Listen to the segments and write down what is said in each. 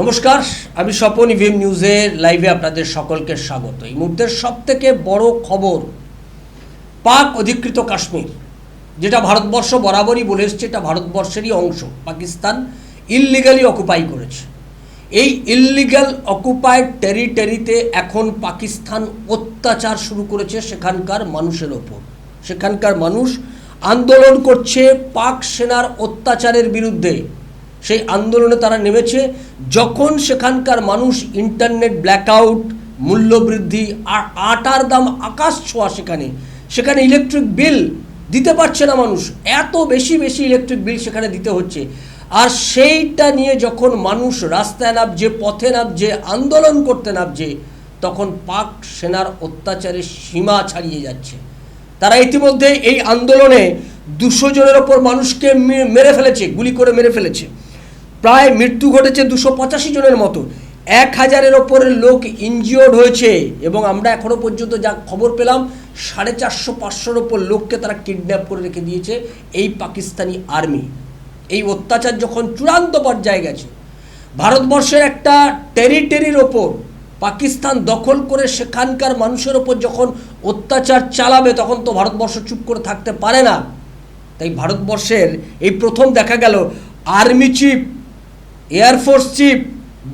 নমস্কার, আমি স্বপন ইভিএম নিউজের লাইভে আপনাদের সকলকে স্বাগত। এই মুহূর্তের সব থেকে বড় খবর পাক অধিকৃত কাশ্মীর, যেটা ভারতবর্ষ বরাবরই বলে এসছে, এটা ভারতবর্ষেরই অংশ, পাকিস্তান ইললিগালি অকুপাই করেছে। এই ইললিগাল অকুপাইড টেরিটরিতে এখন পাকিস্তান অত্যাচার শুরু করেছে সেখানকার মানুষের ওপর। সেখানকার মানুষ আন্দোলন করছে পাক সেনার অত্যাচারের বিরুদ্ধে। সেই আন্দোলনে তারা নেমেছে। যখন সেখানকার মানুষ ইন্টারনেট ব্ল্যাকআউট মূল্যবৃদ্ধি আর আটার দাম আকাশ ছোঁয়া সেখানে সেখানে ইলেকট্রিক বিল দিতে পারছে না মানুষ। এত বেশি বেশি ইলেকট্রিক বিল সেখানে দিতে হচ্ছে। আর সেইটা নিয়ে যখন মানুষ রাস্তায় নামছে, পথে নামছে, আন্দোলন করতে নামছে, তখন পাক সেনার অত্যাচারের সীমা ছাড়িয়ে যাচ্ছে। তারা ইতিমধ্যে এই আন্দোলনে দুশো জনের ওপর মানুষকে মেরে ফেলেছে, গুলি করে মেরে ফেলেছে। প্রায় মৃত্যু ঘটেছে দুশো পঁচাশি জনের মতো। এক হাজারের ওপরের লোক ইনজিওর্ড হয়েছে এবং আমরা এখনও পর্যন্ত যা খবর পেলাম, সাড়ে চারশো পাঁচশোর ওপর লোককে তারা কিডন্যাপ করে রেখে দিয়েছে এই পাকিস্তানি আর্মি এই অত্যাচার যখন চূড়ান্ত পর্যায়ে গেছে, ভারতবর্ষের একটা টেরিটরির ওপর, পাকিস্তান দখল করে সেখানকার মানুষের ওপর যখন অত্যাচার চালাবে, তখন তো ভারতবর্ষ চুপ করে থাকতে পারে না। তাই ভারতবর্ষের এই প্রথম দেখা গেল আর্মি চিফ এয়ারফোর্স চিফ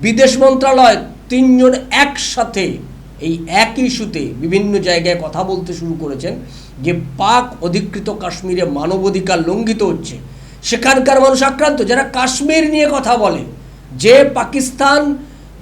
বিদেশ মন্ত্রণালয় তিনজন একসাথে এই এক ইস্যুতে বিভিন্ন জায়গায় কথা বলতে শুরু করেছেন যে পাক অধিকৃত কাশ্মীরে মানবাধিকার লঙ্ঘিত হচ্ছে। সেখানকার মানুষ আক্রান্ত, যারা কাশ্মীর নিয়ে কথা বলে, যে পাকিস্তান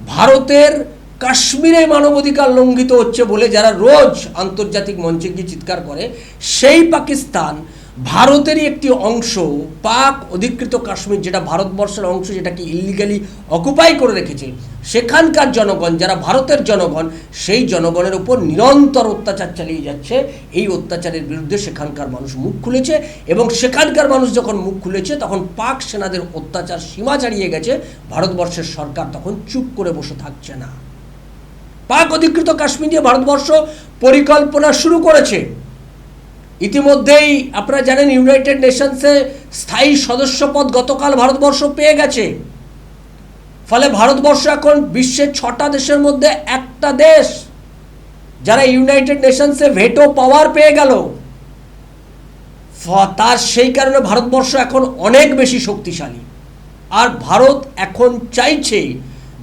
ভারতের কাশ্মীরে মানবাধিকার লঙ্ঘিত হচ্ছে বলে যারা রোজ আন্তর্জাতিক মঞ্চে গিয়ে চিৎকার করে, সেই পাকিস্তান ভারতেরই একটি অংশ, পাক অধিকৃত কাশ্মীর, যেটা ভারতবর্ষের অংশ যেটাকে ইলিগালি অকুপাই করে রেখেছে, সেখানকার জনগণ, যারা ভারতের জনগণ, সেই জনগণের উপর নিরন্তর অত্যাচার চালিয়ে যাচ্ছে। এই অত্যাচারের বিরুদ্ধে সেখানকার মানুষ মুখ খুলেছে এবং সেখানকার মানুষ যখন মুখ খুলেছে, তখন পাক সেনাদের অত্যাচার সীমা ছাড়িয়ে গেছে। ভারতবর্ষের সরকার তখন চুপ করে বসে থাকছে না। পাক অধিকৃত কাশ্মীর নিয়ে ভারতবর্ষ পরিকল্পনা শুরু করেছে। ইতিমধ্যেই আপনারা জানেন ইউনাইটেড নেশনসে স্থায়ী সদস্যপদ গতকাল ভারতবর্ষ পেয়ে গেছে। ফলে ভারতবর্ষ এখন বিশ্বের ছটা দেশের মধ্যে একটা দেশ, যারা ইউনাইটেড নেশনসে ভেটো পাওয়ার পেয়ে গেল। তার সেই কারণে ভারতবর্ষ এখন অনেক বেশি শক্তিশালী। আর ভারত এখন চাইছে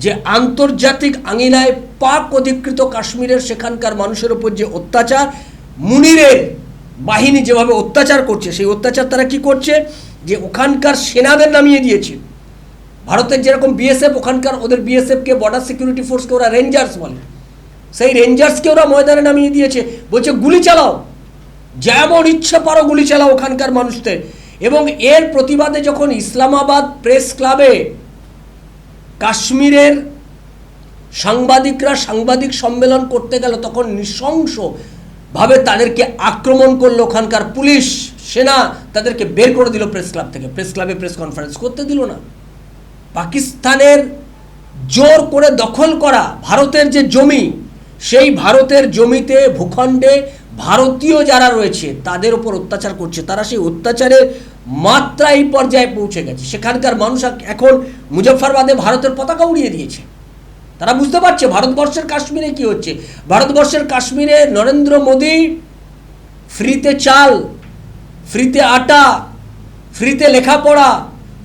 যে আন্তর্জাতিক আঙিনায় পাক অধিকৃত কাশ্মীরের সেখানকার মানুষের উপর যে অত্যাচার, মুনিরের বাহিনী যেভাবে অত্যাচার করছে, সেই অত্যাচার তারা কি করছে? যে ওখানকার সেনাদের নামিয়ে দিয়েছে। ভারতের যেরকম বিএসএফ ওখানকার ওদের বিএসএফকে বর্ডার সিকিউরিটি ফোর্সকে ওরা রেঞ্জার্স বলে। সেই রেঞ্জার্সকে ওরা ময়দানে নামিয়ে দিয়েছে। বলছে, গুলি চালাও। যেমন ইচ্ছে পারো গুলি চালাও ওখানকার মানুষদের। এবং এর প্রতিবাদে যখন ইসলামাবাদ প্রেস ক্লাবে কাশ্মীরের সাংবাদিকরা সাংবাদিক সম্মেলন করতে গেল, তখন নৃশংস ভাবে তাদেরকে আক্রমণ করল ওখানকার পুলিশ, সেনা, তাদেরকে বের করে দিল প্রেস ক্লাব থেকে। প্রেস ক্লাবে প্রেস কনফারেন্স করতে দিল না। পাকিস্তানের জোর করে দখল করা ভারতের যে জমি, সেই ভারতের জমিতে ভূখণ্ডে ভারতীয় যারা রয়েছে, তাদের উপর অত্যাচার করছে। তারা সেই অত্যাচারের মাত্রা এই পর্যায়ে পৌঁছে গেছে। সেখানকার মানুষ এখন মুজফ্ফরবাদে ভারতের পতাকা উড়িয়ে দিয়েছে। তারা বুঝতে পারছে ভারতবর্ষের কাশ্মীরে কি হচ্ছে। ভারতবর্ষের কাশ্মীরে নরেন্দ্র মোদী ফ্রিতে চাল, ফ্রিতে আটা, ফ্রিতে লেখাপড়া,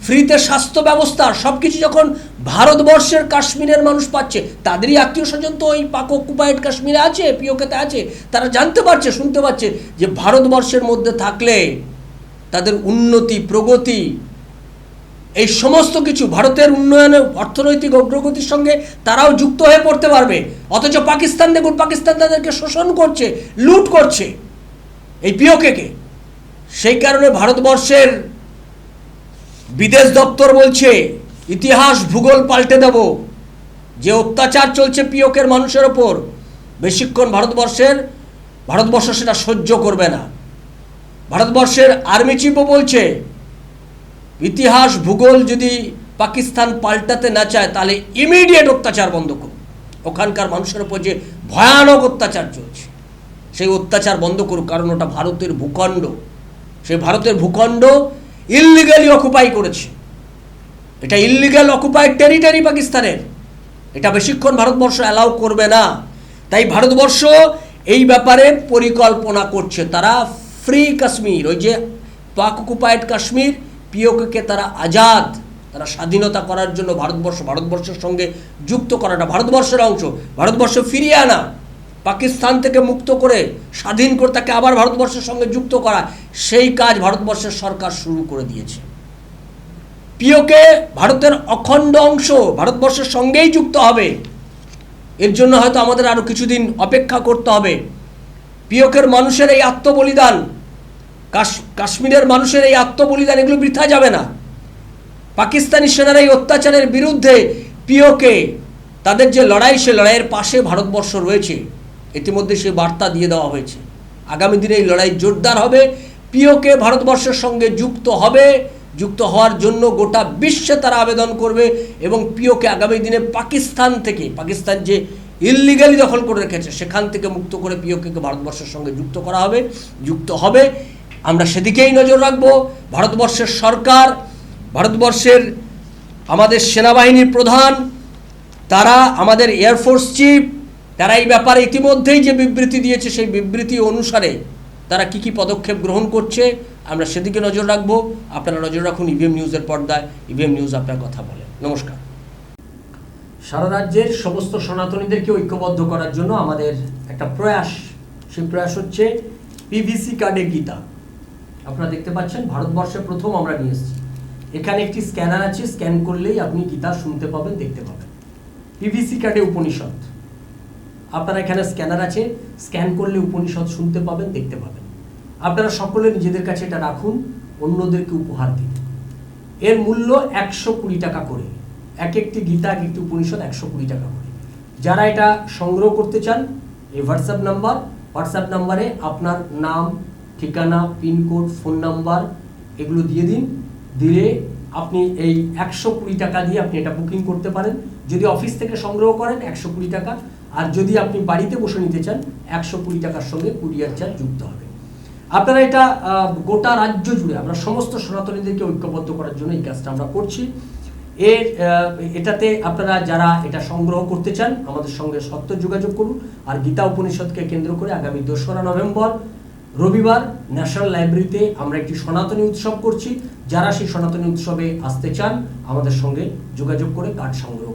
ফ্রিতে স্বাস্থ্য ব্যবস্থা সব কিছু যখন ভারতবর্ষের কাশ্মীরের মানুষ পাচ্ছে, তাদেরই আত্মীয় স্বজন তো ওই পাক অকুপাইড কাশ্মীরে আছে পিওকেতে আছে, তারা জানতে পারছে, শুনতে পাচ্ছে যে ভারতবর্ষের মধ্যে থাকলে তাদের উন্নতি, প্রগতি এই সমস্ত কিছু ভারতের উন্নয়নে অর্থনৈতিক অগ্রগতির সঙ্গে তারাও যুক্ত হয়ে পড়তে পারবে। অথচ পাকিস্তান দেখুন, পাকিস্তান তাদেরকে শোষণ করছে, লুট করছে। এই পিওকেকে সেই কারণে ভারতবর্ষের বিদেশ দপ্তর বলছে, ইতিহাস ভূগোল পাল্টে দেব। যে অত্যাচার চলছে পিওকের মানুষের ওপর, বেশিক্ষণ ভারতবর্ষের, ভারতবর্ষ সেটা সহ্য করবে না। ভারতবর্ষের আর্মি চিফও বলছে ইতিহাস ভূগোল যদি পাকিস্তান পাল্টাতে না চায়, তাহলে ইমিডিয়েট অত্যাচার বন্ধ করুন ওখানকার মানুষের উপর যে ভয়ানক অত্যাচার চলছে, সেই অত্যাচার বন্ধ করুক, কারণ ওটা ভারতের ভূখণ্ড। সেই ভারতের ভূখণ্ড ইললিগালি অকুপাই করেছে। এটা ইলিগাল অকুপাইড টেরিটরি পাকিস্তানের। এটা বেশিক্ষণ ভারতবর্ষ অ্যালাউ করবে না। তাই ভারতবর্ষ এই ব্যাপারে পরিকল্পনা করছে। তারা ফ্রি কাশ্মীর, ওই যে পাক অকুপাইড কাশ্মীর পিওকে তারা আজাদ, তারা স্বাধীনতা করার জন্য ভারতবর্ষ, ভারতবর্ষের সঙ্গে যুক্ত করাটা ভারতবর্ষের অংশ, ভারতবর্ষ ফিরিয়ে আনা, পাকিস্তান থেকে মুক্ত করে স্বাধীন করে তাকে আবার ভারতবর্ষের সঙ্গে যুক্ত করা, সেই কাজ ভারতবর্ষের সরকার শুরু করে দিয়েছে। পিওকে ভারতের অখণ্ড অংশ ভারতবর্ষের সঙ্গেই যুক্ত হবে। এর জন্য হয়তো আমাদের আরও কিছুদিন অপেক্ষা করতে হবে। পিওকের মানুষের এই আত্মবলিদান কাশ্মীরের মানুষের এই আত্মবলিদান, এগুলো বৃথা যাবে না। পাকিস্তানি সেনার এই অত্যাচারের বিরুদ্ধে পিওকে, তাদের যে লড়াই, সে লড়াইয়ের পাশে ভারতবর্ষ রয়েছে। ইতিমধ্যে সে বার্তা দিয়ে দেওয়া হয়েছে। আগামী দিনে এই লড়াই জোরদার হবে। পিওকে ভারতবর্ষের সঙ্গে যুক্ত হবে। যুক্ত হওয়ার জন্য গোটা বিশ্বে তারা আবেদন করবে এবং পিওকে আগামী দিনে পাকিস্তান থেকে, পাকিস্তান যে ইললিগালি দখল করে রেখেছে, সেখান থেকে মুক্ত করে পিওকে ভারতবর্ষের সঙ্গে যুক্ত করা হবে, যুক্ত হবে। আমরা সেদিকেই নজর রাখব। ভারতবর্ষের সরকার, ভারতবর্ষের আমাদের সেনাবাহিনীর প্রধান, তারা আমাদের এয়ারফোর্স চিফ তারা এই ব্যাপারে ইতিমধ্যেই যে বিবৃতি দিয়েছে, সেই বিবৃতি অনুসারে তারা কি কি পদক্ষেপ গ্রহণ করছে, আমরা সেদিকে নজর রাখব। আপনারা নজর রাখুন ইভিএম নিউজের পর্দায়। ইভিএম নিউজ আপনার কথা বলে। নমস্কার। সারা রাজ্যের সমস্ত সনাতনীদেরকে ঐক্যবদ্ধ করার জন্য আমাদের একটা প্রয়াস। সেই প্রয়াস হচ্ছে পিভিসি কার্ডে গীতা। আপনারা দেখতে পাচ্ছেন, ভারতবর্ষে প্রথম আমরা নিয়ে এসেছি। এখানে একটি স্ক্যানার আছে, স্ক্যান করলেই আপনি গীতা শুনতে পাবেন, দেখতে পাবেন। পিভিসি কার্ডে উপনিষদ। আপনারা এখানে স্ক্যানার আছে, স্ক্যান করলে উপনিষদ শুনতে পাবেন, দেখতে পাবেন। আপনারা সকলে নিজেদের কাছে এটা রাখুন, অন্যদেরকে উপহার দিন। এর মূল্য একশো কুড়ি টাকা করে। এক একটি গীতা, এক একটি উপনিষদ একশো কুড়ি টাকা করে। যারা এটা সংগ্রহ করতে চান, এই হোয়াটসঅ্যাপ নাম্বার হোয়াটসঅ্যাপ নাম্বারে আপনার নাম ঠিকানা, পিনকোড, ফোন নাম্বার, এগুলো দিয়ে দিন। দিলে আপনি এই একশো কুড়ি টাকা দিয়ে আপনি এটা বুকিং করতে পারেন। যদি অফিস থেকে সংগ্রহ করেন, একশো কুড়ি টাকা। আর যদি আপনি বাড়িতে বসে নিতে চান, একশো কুড়ি টাকার সঙ্গে কুরিয়ার চার্জ যুক্ত হবে। আপনারা এটা গোটা রাজ্য জুড়ে, আমরা সমস্ত সনাতনীদেরকে ঐক্যবদ্ধ করার জন্য এই কাজটা আমরা করছি। এর এটাতে আপনারা যারা এটা সংগ্রহ করতে চান, আমাদের সঙ্গে সত্য যোগাযোগ করুন। আর গীতা উপনিষদকে কেন্দ্র করে আগামী দোসরা নভেম্বর রবিবার ন্যাশনাল লাইব্রেরিতে আমরা একটি সনাতনী উৎসব করছি। যারা সেই সনাতনী উৎসবে আসতে চান, আমাদের সঙ্গে যোগাযোগ করে কার্ড সংগ্রহ